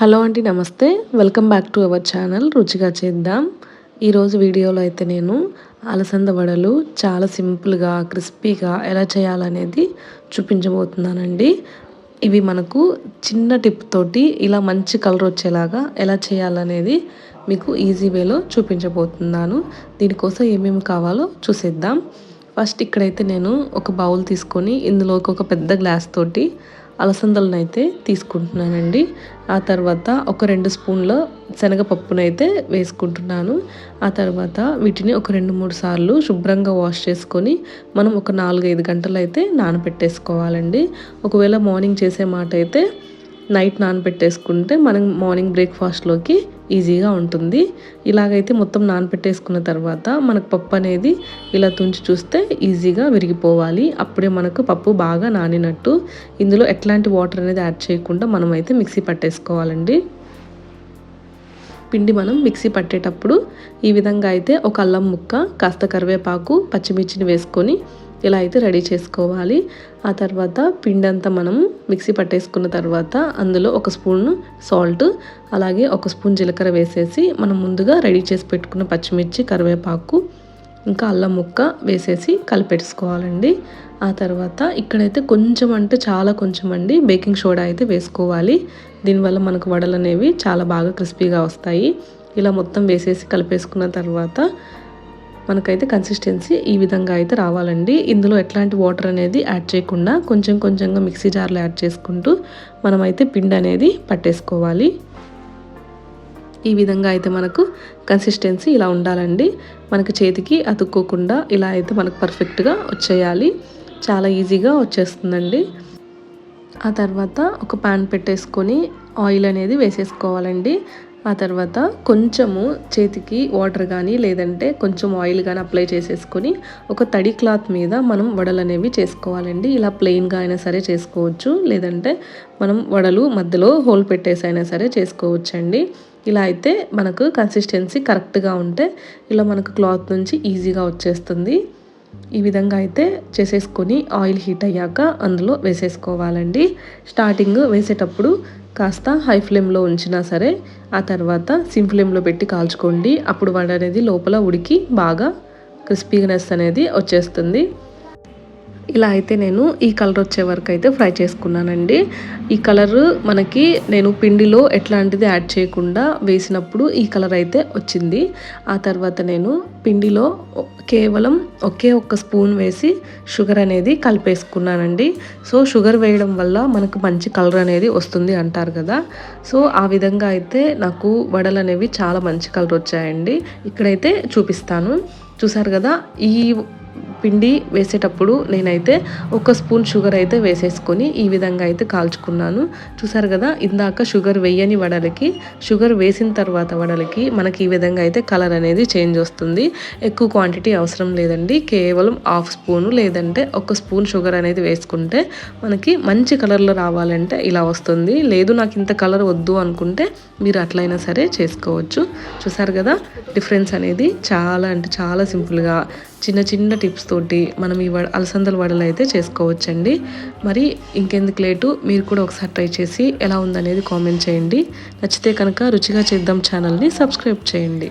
Hello అండి నమస్తే. Welcome back to our channel. రుచిగా చేద్దాం. ఈరోజు వీడియోలో అయితే నేను అలసంద వడలు చాలా సింపుల్గా క్రిస్పీగా ఎలా చేయాలనేది చూపించబోతున్నానండి. ఇవి మనకు చిన్న టిప్ తోటి ఇలా మంచి కలర్ వచ్చేలాగా ఎలా చేయాలనేది మీకు ఈజీ వేలో చూపించబోతున్నాను. దీనికోసం ఏమేమి కావాలో చూసేద్దాం. ఫస్ట్ ఇక్కడైతే నేను ఒక బౌల్ తీసుకొని ఇందులోకి ఒక పెద్ద గ్లాస్ తోటి అలసందలనైతే తీసుకుంటున్నానండి. ఆ తర్వాత ఒక రెండు స్పూన్ల శనగపప్పునైతే వేసుకుంటున్నాను. ఆ తర్వాత వీటిని ఒక రెండు మూడు సార్లు శుభ్రంగా వాష్ చేసుకొని మనం ఒక నాలుగైదు గంటలు అయితే నానబెట్టేసుకోవాలండి. ఒకవేళ మార్నింగ్ చేసే మాట అయితే నైట్ నానబెట్టేసుకుంటే మనం మార్నింగ్ బ్రేక్ఫాస్ట్లోకి ఈజీగా ఉంటుంది. ఇలాగైతే మొత్తం నానబెట్టేసుకున్న తర్వాత మనకు పప్పు అనేది ఇలా తుంచి చూస్తే ఈజీగా విరిగిపోవాలి. అప్పుడే మనకు పప్పు బాగా నానినట్టు. ఇందులో ఎట్లాంటి వాటర్ అనేది యాడ్ చేయకుండా మనం అయితే మిక్సీ పట్టేసుకోవాలండి. పిండి మనం మిక్సీ పట్టేటప్పుడు ఈ విధంగా అయితే ఒక అల్లం ముక్క కాస్త కరివేపాకు పచ్చిమిర్చిని వేసుకొని ఇలా అయితే రెడీ చేసుకోవాలి. ఆ తర్వాత పిండంతా మనం మిక్సీ పట్టేసుకున్న తర్వాత అందులో ఒక స్పూన్ సాల్ట్ అలాగే ఒక స్పూన్ జీలకర్ర వేసేసి మనం ముందుగా రెడీ చేసి పెట్టుకున్న పచ్చిమిర్చి కరివేపాకు ఇంకా అల్లం ముక్క వేసేసి కలిపెట్టుకోవాలండి. ఆ తర్వాత ఇక్కడైతే కొంచెం అంటే చాలా కొంచెం అండి బేకింగ్ సోడా అయితే వేసుకోవాలి. దీనివల్ల మనకు వడలు అనేవి చాలా బాగా క్రిస్పీగా వస్తాయి. ఇలా మొత్తం వేసేసి కలిపేసుకున్న తర్వాత మనకైతే కన్సిస్టెన్సీ ఈ విధంగా అయితే రావాలండి. ఇందులో ఎట్లాంటి వాటర్ అనేది యాడ్ చేయకుండా కొంచెం కొంచెంగా మిక్సీ జార్లో యాడ్ చేసుకుంటూ మనమైతే పిండి అనేది పట్టేసుకోవాలి. ఈ విధంగా అయితే మనకు కన్సిస్టెన్సీ ఇలా ఉండాలండి. మనకు చేతికి అతుక్కోకుండా ఇలా అయితే మనకు పర్ఫెక్ట్గా వచ్చేయాలి. చాలా ఈజీగా వచ్చేస్తుందండి. ఆ తర్వాత ఒక ప్యాన్ పెట్టేసుకొని ఆయిల్ అనేది వేసేసుకోవాలండి. ఆ తర్వాత కొంచెము చేతికి వాటర్ కానీ లేదంటే కొంచెం ఆయిల్ కానీ అప్లై చేసేసుకొని ఒక తడి క్లాత్ మీద మనం వడలు అనేవి చేసుకోవాలండి. ఇలా ప్లెయిన్గా అయినా సరే చేసుకోవచ్చు. లేదంటే మనం వడలు మధ్యలో హోల్ పెట్టేసి అయినా సరే చేసుకోవచ్చండి. ఇలా అయితే మనకు కన్సిస్టెన్సీ కరెక్ట్గా ఉంటే ఇలా మనకు క్లాత్ నుంచి ఈజీగా వచ్చేస్తుంది. ఈ విధంగా అయితే చేసేసుకొని ఆయిల్ హీట్ అయ్యాక అందులో వేసేసుకోవాలండి. స్టార్టింగ్ వేసేటప్పుడు కాస్త హై ఫ్లేమ్లో ఉంచినా సరే ఆ తర్వాత సిమ్ ఫ్లేమ్లో పెట్టి కాల్చుకోండి. అప్పుడు వడ అనేది లోపల ఉడికి బాగా క్రిస్పీనెస్ అనేది వచ్చేస్తుంది. ఇలా అయితే నేను ఈ కలర్ వచ్చే వరకు అయితే ఫ్రై చేసుకున్నానండి. ఈ కలర్ మనకి నేను పిండిలో ఎట్లాంటిది యాడ్ చేయకుండా వేసినప్పుడు ఈ కలర్ అయితే వచ్చింది. ఆ తర్వాత నేను పిండిలో కేవలం ఒకే ఒక్క స్పూన్ వేసి షుగర్ అనేది కలిపేసుకున్నానండి. సో షుగర్ వేయడం వల్ల మనకు మంచి కలర్ అనేది వస్తుంది అంటారు కదా. సో ఆ విధంగా అయితే నాకు వడలు అనేవి చాలా మంచి కలర్ వచ్చాయండి. ఇక్కడైతే చూపిస్తాను. చూసారు కదా ఈ పిండి వేసేటప్పుడు నేనైతే ఒక స్పూన్ షుగర్ అయితే వేసేసుకొని ఈ విధంగా అయితే కాల్చుకున్నాను. చూసారు కదా ఇందాక షుగర్ వేయని వడలకి షుగర్ వేసిన తర్వాత వడలకి మనకి ఈ విధంగా అయితే కలర్ అనేది చేంజ్ వస్తుంది. ఎక్కువ క్వాంటిటీ అవసరం లేదండి. కేవలం హాఫ్ స్పూను లేదంటే ఒక స్పూన్ షుగర్ అనేది వేసుకుంటే మనకి మంచి కలర్లో రావాలంటే ఇలా వస్తుంది. లేదు నాకు ఇంత కలర్ వద్దు అనుకుంటే మీరు అట్లయినా సరే చేసుకోవచ్చు. చూసారు కదా డిఫరెన్స్ అనేది చాలా అంటే చాలా సింపుల్గా చిన్న చిన్న టిప్స్ తోటి మనం ఈ వడ అలసందల వడలు అయితే చేసుకోవచ్చండి. మరి ఇంకెందుకు లేటు మీరు కూడా ఒకసారి ట్రై చేసి ఎలా ఉందనేది కామెంట్ చేయండి. నచ్చితే కనుక రుచిగా చేద్దాం ఛానల్ని సబ్స్క్రైబ్ చేయండి.